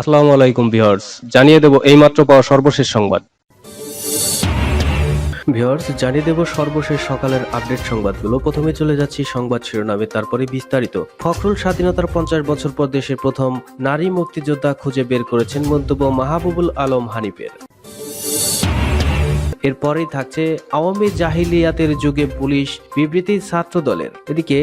আসসালামু আলাইকুম ভিউয়ার্স, জানিয়ে দেব এইমাত্র পাওয়া সর্বশেষ সংবাদ। ভিউয়ার্স, জানিয়ে দেব সর্বশেষ সকালের আপডেট সংবাদগুলো। প্রথমে চলে যাচ্ছি সংবাদ শিরোনামে, তারপরে বিস্তারিত। ফখরুল স্বাধীনতার পঞ্চাশ বছর পর দেশের প্রথম নারী মুক্তিযোদ্ধা খুঁজে বের করেছেন মন্তব্য মাহবুবুল আলম হানিফের। এরপরেই থাকছে আওয়ামী জাহিলিয়াতের যুগে পুলিশ বিবৃতি ছাত্র দলের এদিকে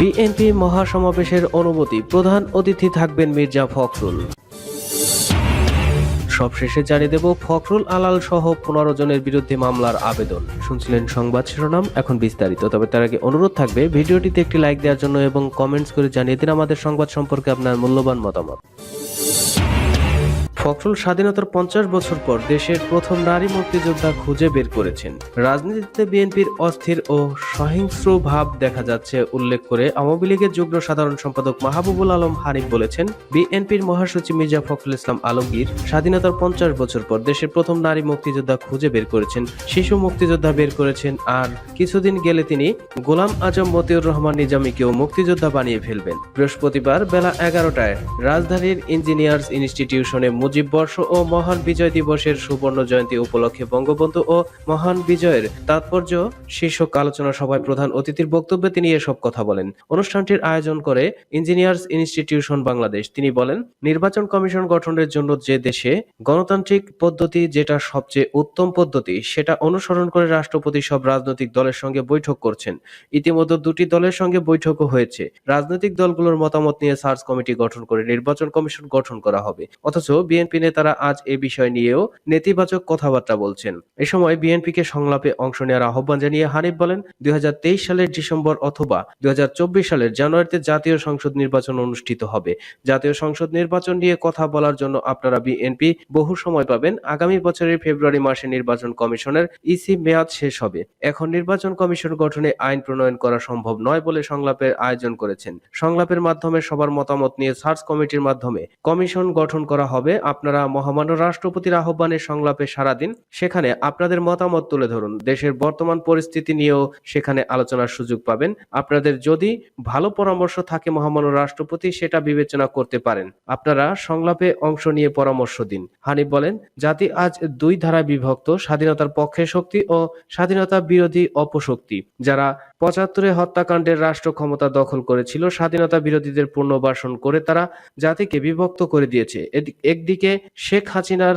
বিএনপি মহাসমাবেশের অনুমতি, প্রধান অতিথি থাকবেন মির্জা ফখরুল। সবশেষে জানিয়ে দেব, ফখরুল আলাল সহ পনেরো জনের বিরুদ্ধে মামলার আবেদন। শুনছিলেন সংবাদ শিরোনাম, এখন বিস্তারিত। তবে তার আগে অনুরোধ থাকবে, ভিডিওটিতে একটি লাইক দেওয়ার জন্য এবং কমেন্টস করে জানিয়ে দিন আমাদের সংবাদ সম্পর্কে আপনার মূল্যবান মতামত। ফখরুল স্বাধীনতার পঞ্চাশ বছর পর দেশের প্রথম নারী মুক্তিযোদ্ধা খুঁজে বের করেছেন। রাজনীতিতে বিএনপির অস্থির ও সহিংস্র ভাব দেখা যাচ্ছে, উল্লেখ করে আওয়ামী লীগের যুগ্ম সাধারণ সম্পাদক মাহবুবুল আলম হানিফ বলেছেন, বিএনপির মহাসচিব মির্জা ফখরুল ইসলাম আলমগীর স্বাধীনতার পঞ্চাশ বছর পর দেশের প্রথম নারী মুক্তিযোদ্ধা খুঁজে বের করেছেন, শিশু মুক্তিযোদ্ধা বের করেছেন, আর কিছুদিন গেলে তিনি গোলাম আজম মতিউর রহমান নিজামীকেও মুক্তিযোদ্ধা বানিয়ে ফেলবেন। বৃহস্পতিবার বেলা এগারোটায় রাজধানীর ইঞ্জিনিয়ার্স ইনস্টিটিউশনে মুজিব বর্ষ ও মহান বিজয় দিবসের সুবর্ণ জয়ন্তী উপলক্ষে বঙ্গবন্ধু ও মহান বিজয়ের তাৎপর্য শীর্ষক আলোচনা সভায় প্রধান অতিথির বক্তব্যে তিনি এসব কথা বলেন। অনুষ্ঠানটির আয়োজন করে ইঞ্জিনিয়ার্স ইনস্টিটিউশন বাংলাদেশ। তিনি বলেন, নির্বাচন কমিশন গঠনের জন্য যে দেশে গণতান্ত্রিক পদ্ধতি যেটা সবচেয়ে উত্তম পদ্ধতি, সেটা অনুসরণ করে রাষ্ট্রপতি সব রাজনৈতিক দলের সঙ্গে বৈঠক করছেন। ইতিমধ্যে দুটি দলের সঙ্গে বৈঠকও হয়েছে। রাজনৈতিক দলগুলোর মতামত নিয়ে সার্চ কমিটি গঠন করে নির্বাচন কমিশন গঠন করা হবে। অথচ বিএনপি নেতারা আজ এ বিষয় নিয়েও নেতিবাচক কথাবার্তা বলছেন। এ সময় বিএনপিকে সংলাপে অংশ নেওয়ার আহ্বান জানিয়ে হানিফ বলেন, দুই সালের ডিসেম্বর অথবা দুই সালের জানুয়ারিতে জাতীয় সংসদ নির্বাচন অনুষ্ঠিত হবে। জাতীয় সংসদ নির্বাচন নিয়ে কথা বলার জন্য আপনারা বিএনপি বহু সময় পাবেন। আগামী বছরের ফেব্রুয়ারি মাসে নির্বাচন কমিশনের ইসি মেয়াদ শেষ হবে। এখন নির্বাচন কমিশন গঠনে আইন প্রণয়ন করা সম্ভব নয় বলে সংলাপের আয়োজন করেছেন। সংলাপের মাধ্যমে সবার মতামত নিয়ে সার্চ কমিটির মাধ্যমে কমিশন গঠন করা হবে। আপনারা মহামান্য রাষ্ট্রপতির আহ্বানে সংলাপে সারা দিন। সেখানে আপনাদের মতামত তুলে ধরুন। দেশের বর্তমান পরিস্থিতি নিয়েও সেখানে আলোচনার সুযোগ পাবেন। আপনাদের যদি ভালো পরামর্শ থাকে মহামান্য রাষ্ট্রপতি, সেটা বিবেচনা করতে পারেন। আপনারা সংলাপে অংশ নিয়ে পরামর্শ দিন। হানিফ বলেন, জাতি আজ দুই ধারায় বিভক্ত, স্বাধীনতার পক্ষে শক্তি ও স্বাধীনতা বিরোধী অপশক্তি। যারা পঁচাত্তরে হত্যাকাণ্ডের রাষ্ট্র ক্ষমতা দখল করেছিল, স্বাধীনতা বিরোধীদের পুনর্বাসন করে তারা জাতিকে বিভক্ত করে দিয়েছে। একদিকে শেখ হাসিনার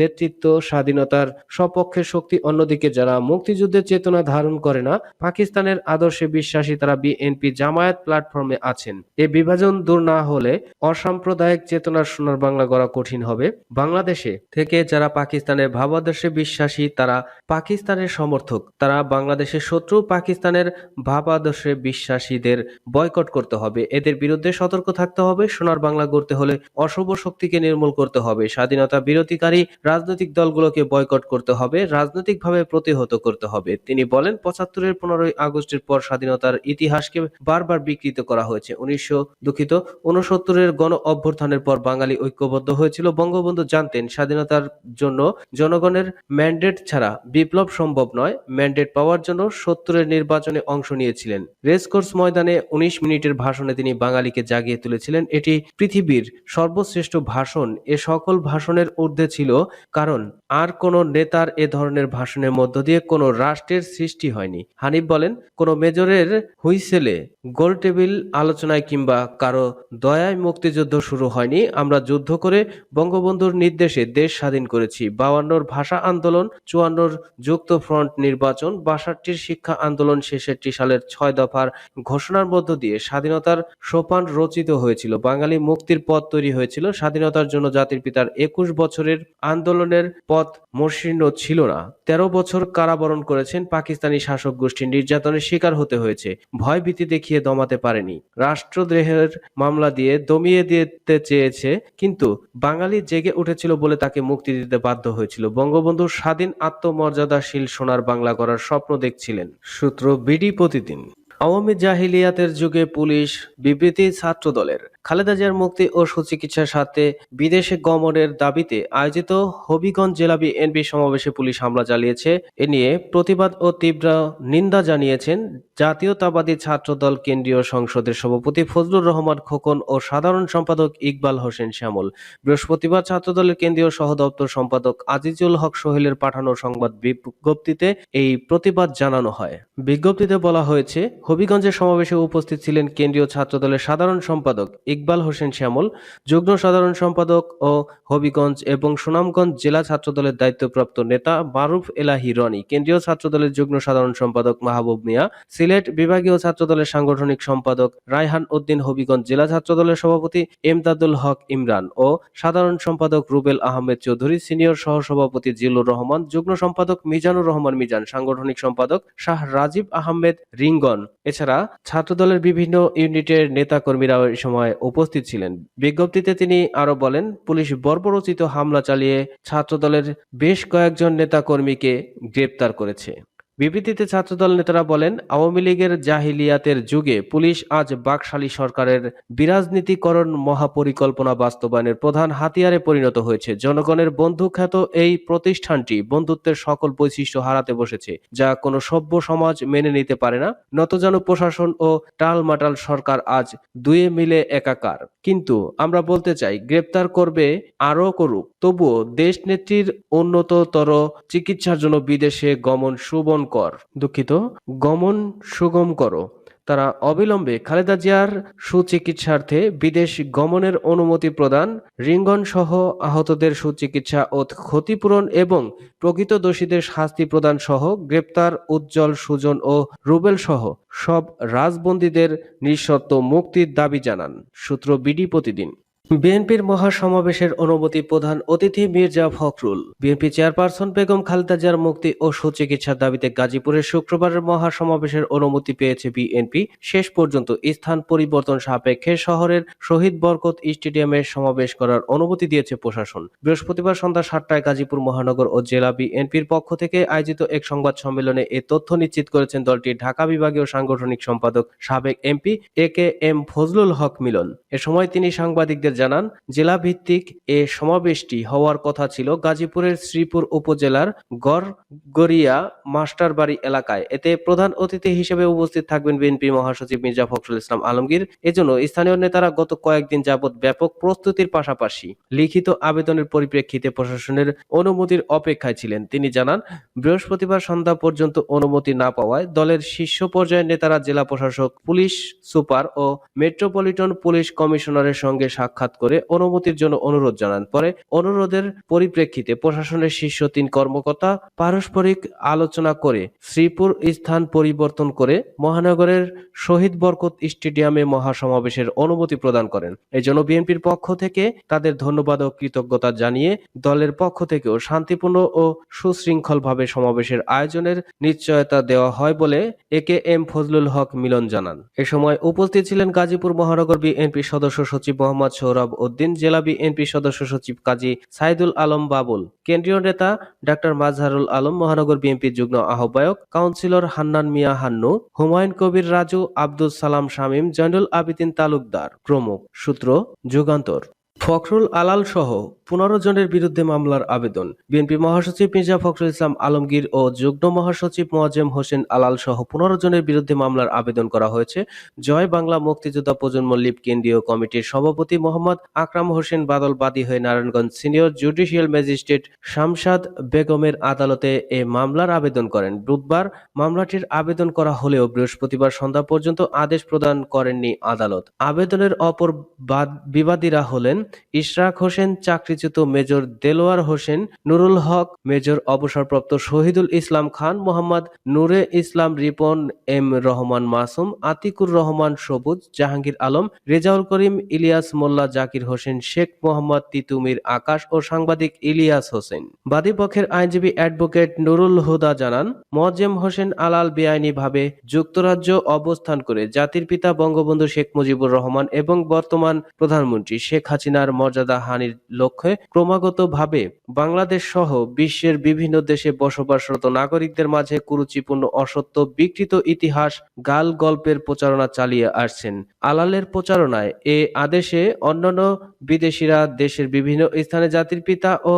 নেতৃত্ব স্বাধীনতার সপক্ষের শক্তি, অন্যদিকে যারা মুক্তিযুদ্ধের চেতনা ধারণ করে না, পাকিস্তানের আদর্শে বিশ্বাসী তারা বিএনপি জামায়াত প্ল্যাটফর্মে আছেন। এ বিভাজন দূর না হলে অসাম্প্রদায়িক চেতনার সোনার বাংলা গড়া কঠিন হবে। বাংলাদেশে থেকে যারা পাকিস্তানের ভাবাদর্শে বিশ্বাসী, তারা পাকিস্তানের সমর্থক। তারা বাংলাদেশের শত্রু, পাকিস্তানের ভাবাদর্শে বিশ্বাসীদের বয়কট করতে হবে। এদের বিরুদ্ধে সতর্ক থাকতে হবে, সোনার বাংলা গড়তে হলে অশুভ শক্তিকে নির্মূল করতে হবে, স্বাধীনতা বিরোধীকারী রাজনৈতিক দলগুলোকে বয়কট করতে হবে, রাজনৈতিকভাবে প্রতিহত করতে হবে। তিনি বলেন, পঁচাত্তরের পনেরোই আগস্টের পর স্বাধীনতার ইতিহাসকে বারবার বিকৃত করা হয়েছে। উনিশশো দুঃখিত উনসত্তরের গণ অভ্যুত্থানের পর বাঙালি ঐক্যবদ্ধ হয়েছিল। বঙ্গবন্ধু জানতেন, স্বাধীনতার জন্য জনগণের ম্যান্ডেট ছাড়া বিপ্লব সম্ভব নয়। ম্যান্ডেট পাওয়ার জন্য সত্তরের নির্বাচনে অংশ নিয়েছিলেন। রেসকোর্স ময়দানে উনিশ মিনিটের ভাষণে তিনি বাঙালিকে জাগিয়ে তুলেছিলেন। এটি পৃথিবীর সর্বশ্রেষ্ঠ ভাষণ। এ সকল ভাষণের ঊর্ধ্বে ছিল, কারণ আর কোন নেতার এ ধরনের ভাষণের মধ্য দিয়ে কোনো রাষ্ট্রের সৃষ্টি হয়নি। হানিফ বলেন, কোন মেজরের হুইসেলে, গোল টেবিল আলোচনায় কিংবা কারও দয়ায় মুক্তিযুদ্ধ শুরু হয়নি, আমরা যুদ্ধ করে বঙ্গবন্ধুর নির্দেশে দেশ স্বাধীন করেছি। বাউান্নর ভাষা আন্দোলন, চুয়ান্নর যুক্ত ফ্রন্ট নির্বাচন, বাষট্টির শিক্ষা আন্দোলন ছেষট্টি সালের ছয় দফার ঘোষণার মধ্য দিয়ে স্বাধীনতার সোপান রচিত হয়েছিল। বাঙালি মুক্তির পথ তৈরি হয়েছিল। স্বাধীনতার জন্য জাতির পিতার একুশ বছরের আন্দোলনের পথ মসৃণ ছিল না। তেরো বছর কারাবরণ করেছেন পাকিস্তানি শাসক গোষ্ঠীর নির্যাতনের শিকার হতে হয়েছে। ভয় ভীতি দেখিয়ে দমাতে পারেনি। রাষ্ট্রদ্রোহের মামলা দিয়ে দমিয়ে দিতে চেয়েছে, কিন্তু বাঙালি জেগে উঠেছিল বলে তাকে মুক্তি দিতে বাধ্য হয়েছিল। বঙ্গবন্ধু স্বাধীন আত্মমর্যাদাশীল সোনার বাংলা করার স্বপ্ন দেখছিলেন। সূত্র বিডি প্রতিদিন। আওয়ামী জাহিলিয়াতের যুগে পুলিশ বিবৃতি ছাত্র দলের খালেদা জিয়ার মুক্তি ও সুচিকিৎসার সাথে বিদেশে গমনের দাবিতে আয়োজিত হবিগঞ্জ জেলা বিএনপি সমাবেশে পুলিশ হামলা চালিয়েছে। এ নিয়ে প্রতিবাদ ও তীব্র নিন্দা জানিয়েছেন জাতীয়তাবাদী ছাত্রদল কেন্দ্রীয় সংসদের সভাপতি ফজলুর রহমান খোকন ও সাধারণ সম্পাদক ইকবাল হোসেন শ্যামল। বৃহস্পতিবার ছাত্রদলের কেন্দ্রীয় সহদপ্তর সম্পাদক আজিজুল হক সোহেলের পাঠানো সংবাদ বিজ্ঞপ্তিতে এই প্রতিবাদ জানানো হয়। বিজ্ঞপ্তিতে বলা হয়েছে, হবিগঞ্জের সমাবেশে উপস্থিত ছিলেন কেন্দ্রীয় ছাত্রদলের সাধারণ সম্পাদক ইকবাল হোসেন শ্যামল, যুগ্ম সাধারণ সম্পাদক ও হবিগঞ্জ এবং সুনামগঞ্জ জেলা ছাত্রদলের দায়িত্বপ্রাপ্ত নেতা মারুফ এলাহি রনি, কেন্দ্রীয় ছাত্রদলের যুগ্ম সাধারণ সম্পাদক মাহবুব মিয়া, সিলেট বিভাগীয় ছাত্রদলের সাংগঠনিক সম্পাদক রায়হান উদ্দিন, হবিগঞ্জ জেলা ছাত্রদলের সভাপতি এমদাদুল হক ইমরান ও সাধারণ সম্পাদক রুবেল আহমেদ চৌধুরী, সিনিয়র সহসভাপতি জিল্লুর রহমান, যুগ্ম সম্পাদক মিজানুর রহমান মিজান, সাংগঠনিক সম্পাদক শাহ রাজীব আহমেদ রিঙ্গন। এছাড়া ছাত্রদলের বিভিন্ন ইউনিটের নেতাকর্মীরা এই সময় উপস্থিত ছিলেন। বিজ্ঞপ্তিতে তিনি আরও বলেন, পুলিশ বর্বরচিত হামলা চালিয়ে ছাত্রদলের বেশ কয়েকজন নেতাকর্মীকে গ্রেপ্তার করেছে। বিবৃতিতে ছাত্রদল নেতারা বলেন, আওয়ামী লীগের জাহিলিয়াতের যুগে পুলিশ আজ বাকশালী সরকারের বিরাজনীতিকরণ মহাপরিকল্পনা বাস্তবায়নের প্রধান হাতিয়ারে পরিণত হয়েছে। জনগণের বন্ধুখ্যাত এই প্রতিষ্ঠানটি বন্ধুত্বের সকল বৈশিষ্ট্য হারাতে বসেছে, যা কোনো সভ্য সমাজ মেনে নিতে পারে না। নতজানু প্রশাসন ও টালমাটাল সরকার আজ দুয়ে মিলে একাকার। কিন্তু আমরা বলতে চাই, গ্রেপ্তার করবে আরও করুক, তবুও দেশ নেত্রীর উন্নততর চিকিৎসার জন্য বিদেশে গমন সুবন কর। দুঃখিত। গমন সুগম করো। তারা অবিলম্বে খালেদা জিয়ার সুচিকিৎসার্থে বিদেশ গমনের অনুমতি প্রদান, রিঙ্গন সহ আহতদের সুচিকিৎসা ও ক্ষতিপূরণ এবং প্রকৃত দোষীদের শাস্তি প্রদান সহ গ্রেপ্তার উজ্জ্বল সুজন ও রুবেল সহ সব রাজবন্দীদের নিঃশর্ত মুক্তির দাবি জানান। সূত্র বিডি প্রতিদিন। বিএনপির মহাসমাবেশের অনুমতি প্রধান অতিথি মির্জা ফখরুল। বিএনপি চেয়ারপারসন বেগম খালেদা জিয়ার মুক্তি ও সুচিকিৎসার দাবিতে গাজীপুরের শুক্রবারের মহাসমাবেশের অনুমতি পেয়েছে বিএনপি। শেষ পর্যন্ত স্থান পরিবর্তন সাপেক্ষে শহরের শহীদ বরকত স্টেডিয়ামে সমাবেশ করার অনুমতি দিয়েছে প্রশাসন। বৃহস্পতিবার সন্ধ্যা সাতটায় গাজীপুর মহানগর ও জেলা বিএনপির পক্ষ থেকে আয়োজিত এক সংবাদ সম্মেলনে এ তথ্য নিশ্চিত করেছেন দলটির ঢাকা বিভাগীয় সাংগঠনিক সম্পাদক সাবেক MP A K M Fazlul Haque Milon. এ সময় তিনি সাংবাদিকদের জানান জেলা ভিত্তিক এ সমাবেশটি হওয়ার কথা ছিল গাজীপুরের শ্রীপুর উপজেলার গড়গড়িয়া মাস্টারবাড়ি এলাকায়। এতে প্রধান অতিথি হিসেবে উপস্থিত থাকবেন বিএনপি মহাসচিব মির্জা ফখরুল ইসলাম আলমগীর। এজন্য স্থানীয় নেতারা গত কয়েকদিন যাবৎ ব্যাপক প্রস্তুতির পাশাপাশি লিখিত আবেদনের পরিপ্রেক্ষিতে প্রশাসনের অনুমতির অপেক্ষায় ছিলেন। তিনি জানান, বৃহস্পতিবার সন্ধ্যা পর্যন্ত অনুমতি না পাওয়ায় দলের শীর্ষ পর্যায়ের নেতারা জেলা প্রশাসক, পুলিশ সুপার ও মেট্রোপলিটন পুলিশ কমিশনারের সঙ্গে সাক্ষাৎ করে অনুমতির জন্য অনুরোধ জানান। পরে অনুরোধের পরিপ্রেক্ষিতে প্রশাসনের শীর্ষ তিন কর্মকর্তা পারস্পরিক আলোচনা করে শ্রীপুর স্থান পরিবর্তন করে মহানগরের শহীদ বরকত স্টেডিয়ামে মহাসমাবেশের অনুমতি প্রদান করেন। এজন্য বিএনপির পক্ষ থেকে তাদের ধন্যবাদ ও কৃতজ্ঞতা জানিয়ে দলের পক্ষ থেকেও শান্তিপূর্ণ ও সুশৃঙ্খলভাবে সমাবেশের আয়োজনের নিশ্চয়তা দেওয়া হয় বলে এ কে এম ফজলুল হক মিলন জানান। এ সময় উপস্থিত ছিলেন গাজীপুর মহানগর বিএনপি সদস্য সচিব মোহাম্মদ সৌরভ উদ্দিন, জেলা বিএনপি সদস্য সচিব কাজী সাইদুল আলম বাবুল, কেন্দ্রীয় নেতা ডাক্তার মাজহারুল আলম, মহানগর বিএনপি যুগ্ম আহ্বায়ক কাউন্সিলর হান্নান মিয়া হান্নু, হুমায়ুন কবির রাজু, আব্দুল সালাম শামীম, জয়নুল আবিদিন তালুকদার প্রমুখ। সূত্র যুগান্তর। ফখরুল আলাল সহ পনেরো জনের বিরুদ্ধে মামলার আবেদন। বিএনপি মহাসচিব মির্জা ফখরুল ইসলাম আলমগীর ও যুগ্ম মহাসচিব মোয়াজ্জেম হোসেন আলাল সহ পনেরো জনের বিরুদ্ধে মামলার আবেদন করা হয়েছে। জয় বাংলা মুক্তিযোদ্ধা প্রজন্ম লিপ কেন্দ্রীয় কমিটির সভাপতি মোহাম্মদ আকরাম হোসেন বাদল বাদী হয়ে Narayanganj senior judicial magistrate Shamsad বেগমের আদালতে এ মামলার আবেদন করেন। বুধবার মামলাটির আবেদন করা হলেও বৃহস্পতিবার সন্ধ্যা পর্যন্ত আদেশ প্রদান করেননি আদালত। আবেদনের অপর বাদ- বিবাদীরা হলেন ইশরাক হোসেন, চাকরিচ্যুত মেজর দেলোয়ার হোসেন, নুরুল হক, মেজর অবসরপ্রাপ্ত শহীদুল ইসলাম খান, মোহাম্মদ নূরে ইসলাম রিপন, এম রহমান মাসুম, আতিকুর রহমান সবুজ, জাহাঙ্গীর আলম, রেজাউল করিম, ইলিয়াস মোল্লা, জাকির হোসেন, শেখ মোহাম্মদ তিতুমির আকাশ ও সাংবাদিক ইলিয়াস হোসেন। বাদীপক্ষের আইনজীবী অ্যাডভোকেট নুরুল হুদা জানান, মোয়াজ্জেম হোসেন আলাল বেআইনিভাবে যুক্তরাজ্য অবস্থান করে জাতির পিতা বঙ্গবন্ধু শেখ মুজিবুর রহমান এবং বর্তমান প্রধানমন্ত্রী শেখ হাসিনার মহিলার মর্যাদা হানির লক্ষ্যে ক্রমাগতভাবে বাংলাদেশ সহ বিশ্বের বিভিন্ন দেশে বসবাসরত নাগরিকদের মাঝে কুরুচিপূর্ণ অসত্য বিকৃত ইতিহাস গাল গল্পের প্রচারণা চালিয়ে আসছেন। আলালের প্রচারণায় এ আদেশে অন্যান্য বিদেশিরা দেশের বিভিন্ন স্থানে জাতির পিতা ও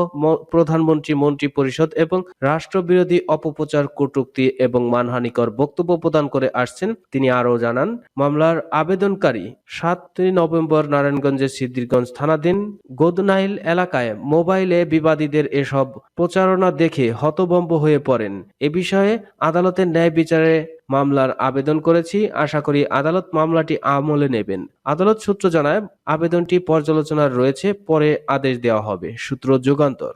প্রধানমন্ত্রী, মন্ত্রী পরিষদ এবং রাষ্ট্রবিরোধী অপপ্রচার, কটূক্তি এবং মানহানিকর বক্তব্য প্রদান করে আসছেন। তিনি আরও জানান, মামলার আবেদনকারী সাতই নভেম্বর নারায়ণগঞ্জের সিদ্দিরগঞ্জ থানাধীন গোদনাইল এলাকায় মোবাইলে বিবাদীদের এসব প্রচারণা দেখে হতবম্ব হয়ে পড়েন। এ বিষয়ে আদালতের ন্যায় বিচারে মামলার আবেদন করেছি। আশা করি আদালত মামলাটি আমলে নেবেন। আদালত সূত্র জানায়, আবেদনটি পর্যালোচনার রয়েছে, পরে আদেশ দেওয়া হবে। সূত্র যুগান্তর।